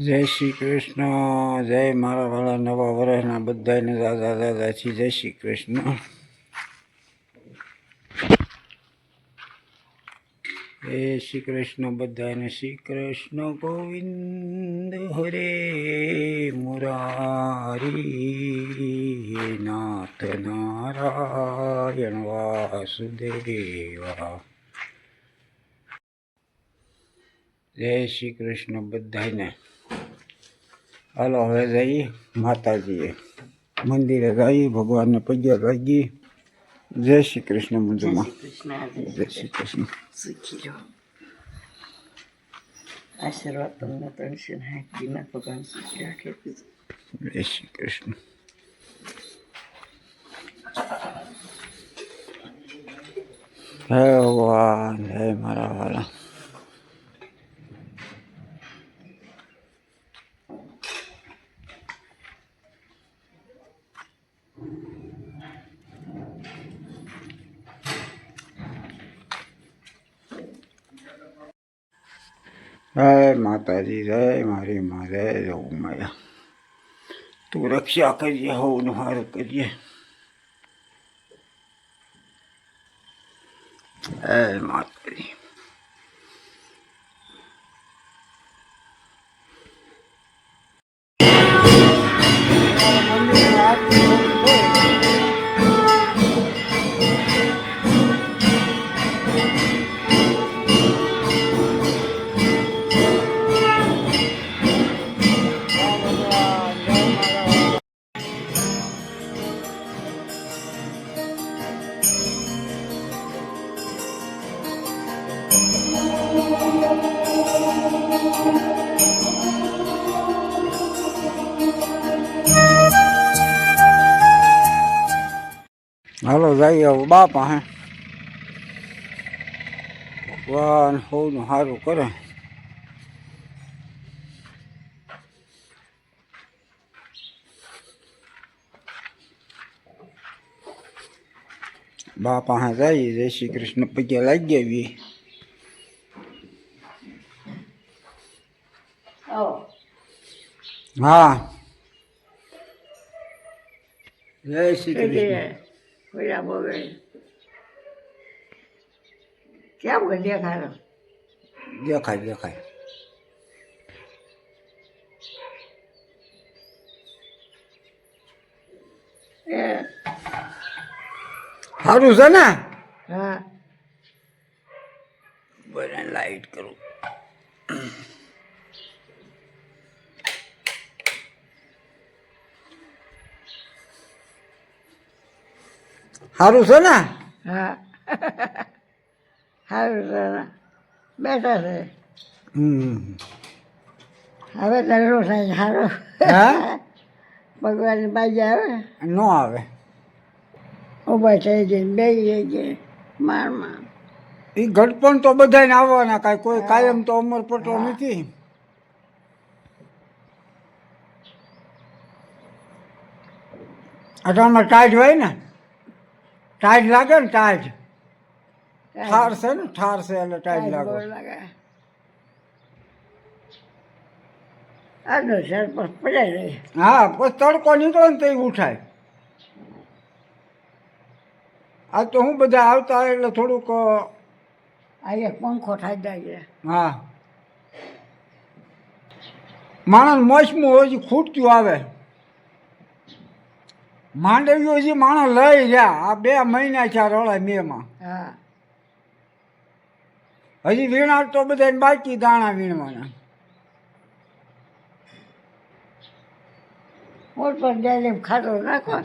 જય શ્રી કૃષ્ણ. જય મારા વાળા નવા વર્ષના બધાને દાદા દાદાથી જય શ્રી કૃષ્ણ. જય શ્રી કૃષ્ણ બધાને શ્રી કૃષ્ણ ગોવિંદ હરે મુરારી. નાથ નારાયણ વાસુદેવા. જય શ્રી કૃષ્ણ બધાને હાલો હવે જઈએ માતાજીએ. મંદિરે જઈએ ભગવાનને પગ્યા લાગીએ જય શ્રી કૃષ્ણ મંજુમાં જય શ્રી કૃષ્ણ સુખી રહો આશીર્વાદ તમને ત્રણસો ને હાથીના ભગવાન સુખી રાખે. જય શ્રી કૃષ્ણ. હે ભગવાન હે મારા વાલા જય માતાજી જય મારી માં જય જવું માયા તું રક્ષા કરીએ હોવનું સારું કરીએ જય માતાજી હાલો, જઈએ હવે બાપા હે. ભગવાન હોવનું સારું કરે. બાપા હા, જઈએ. જય શ્રી કૃષ્ણ. પગ્યા લાગી આવીએ હા જય શ્રી કૃષ્ણ કોઈના બોલે કેમ કે દેખાડો દેખાય દેખાય એ સારું છે ને હા બને લાઈટ કરું સારું છે ને? હા. સારું છે ને. બેઠા છે. હવે તરરો થાય સારો ભગવાનની બાજુ આવે. ન આવે. ઊભા થઈ જઈને બે જઈ જાય મારમાં. એ ઘડપણ તો બધાને આવવાના કાંઈ કોઈ કાયમ તો અમર પટો નથી. અટાણમાં ટાઈટ હોય ને? ટાઈટ લાગે ને ટાઈટ ઠાર છે ને ઠાર છે એટલે ટાઈટ લાગે બહુ લાગે આનો સર પર પડે રહી હા પછી તડકો નીકળે ને તો એ ઉઠાય આ તો હું બધા આવતા હોય એટલે થોડુંક આ એક પંખો થાય જાય હા માણસ મોસમું હજી ખૂટતું આવે માંડવીઓ હજી માણસ લઈ રહ્યા આ બે મહિના છે રળાય મેમાં. હા. હજી વીણા તો બધા બાકી દાણા વીણવાના. મોટ પર ડેલી ખાતો નાખો.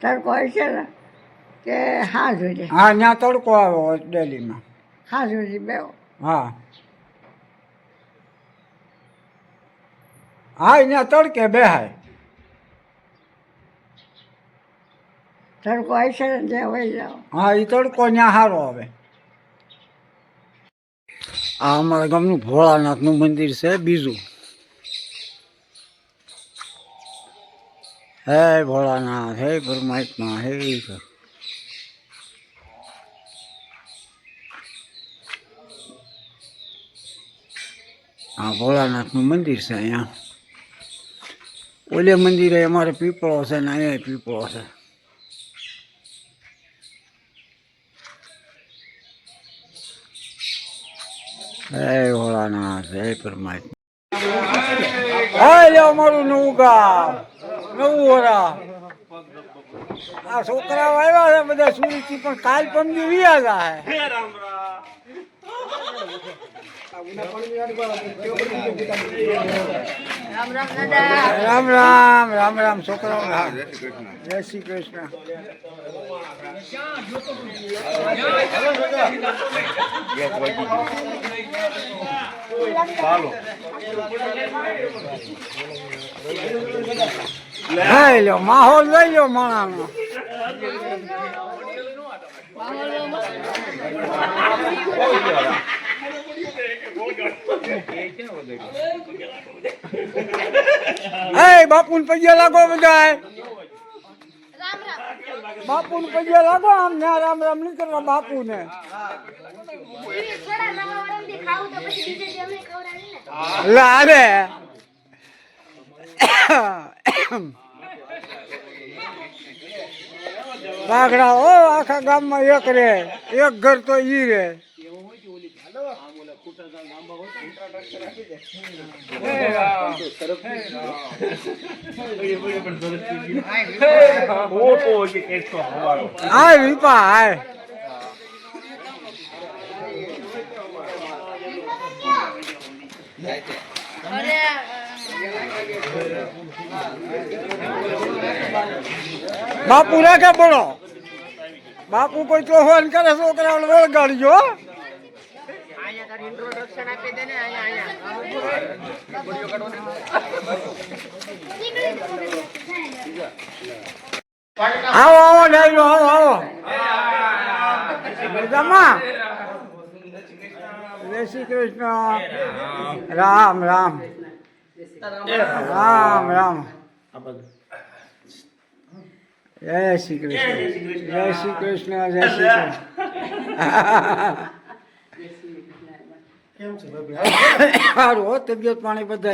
તડકો હોય છે ને કે હા જોઈએ હા ત્યાં તડકો આવ્યો ડેલીમાં. હા જોઈએ બે હા. હા. ત્યાં તડકે બેહાય. તડકો આવી છે ને ત્યાં વહી હા એ તડકો ત્યાં સારો આવે. આ અમારા ગામનું ભોળાનાથનું મંદિર છે બીજું. હે ભોળાનાથ, હે પરમાત્મા, હે. આ ભોળાનાથનું મંદિર છે અહીંયા. ઓલે મંદિરે અમારે પીપળો છે ને અહીંયા પીપળો છે. જય ભોળાનાથ જય પરમાત્મા. હા લે અમારું નવું ગામ નવું વરા. આ છોકરાઓ આવ્યા છે બધા સુરતથી પણ કાલ પમદી વિયા જાય રામ રામ. રામ રામ રામ રામ છોકરાઓ. જય શ્રી કૃષ્ણ. લઈ લો માહોલ લઈ લો માણાનો. બાપુ પગે લાગો બધા બાપુ ને પગે લાગો, આમ ના રામ રામ નહીં કરવા બાપુ ને લારે બાગડા ઓ, આખા ગામમાં એક રે, એક ઘર તો ઈ રે. હાય વિપા હાય. બાપુ રાખે બોલો. બાપુ કોઈ ચોહન કરે છોકરા વળગાડજો હો. આવો આવો ડાયરો આવો આવો. જય શ્રી કૃષ્ણ. રામ રામ. રામ રામ. જય શ્રી કૃષ્ણ. જય શ્રી કૃષ્ણ, જય શ્રી કૃષ્ણ. સારું હો તબિયત પાણી બધા.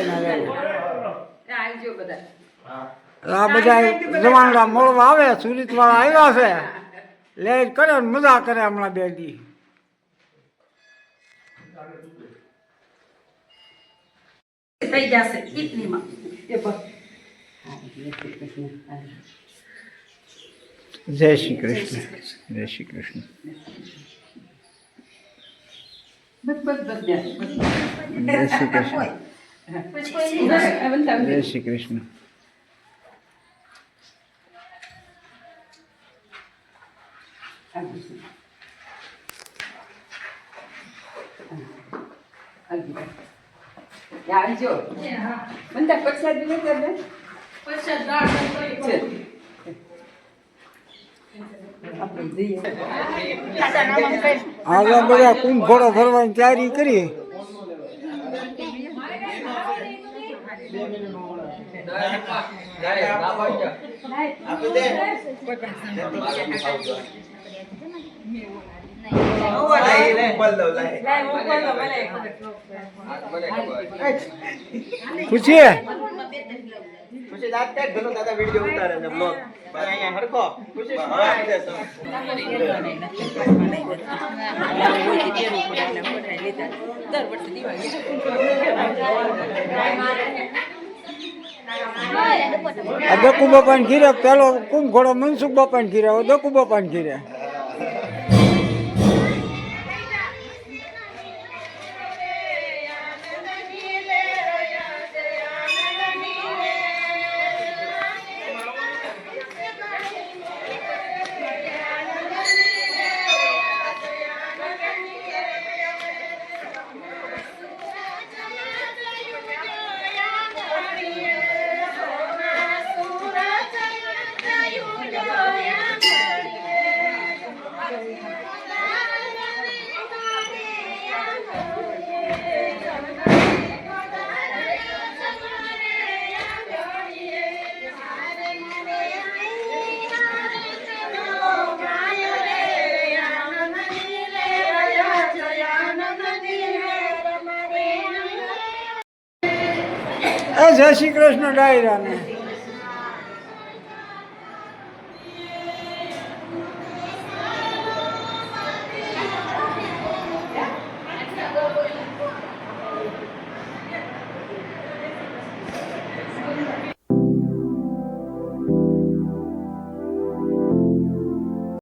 આ બધા જવાનડા મળવા આવે સુરત વાળા આવ્યા છે. લે કરે મજા કરે હમણાં બે દી. થઈ જશે ઇટલીમાં. જય શ્રી કૃષ્ણ. જય શ્રી કૃષ્ણ. જય શ્રી કૃષ્ણ જય શ્રી કૃષ્ણ આવજો બંધા પ્રસાદ લે તમે છે. આપણે જઈએ આજે બધા કુંભ ઘોડો ભરવાની તૈયારી કરી પૂછીએ. ખુશી દાંત કાઢ, ઘણો દાદા વિડિયો ઉતારે છે બ્લોગ બસ અહીંયા હરખો. ખુશી સ્માઈલ વર્ષે આ દકુ બાપાને ઘીરે, પેલો કુંભ ઘોડો મનસુખ બાપાને ઘીરે, હવે દકુ બાપાને ઘીરે. જય શ્રી કૃષ્ણ ડાયરાને.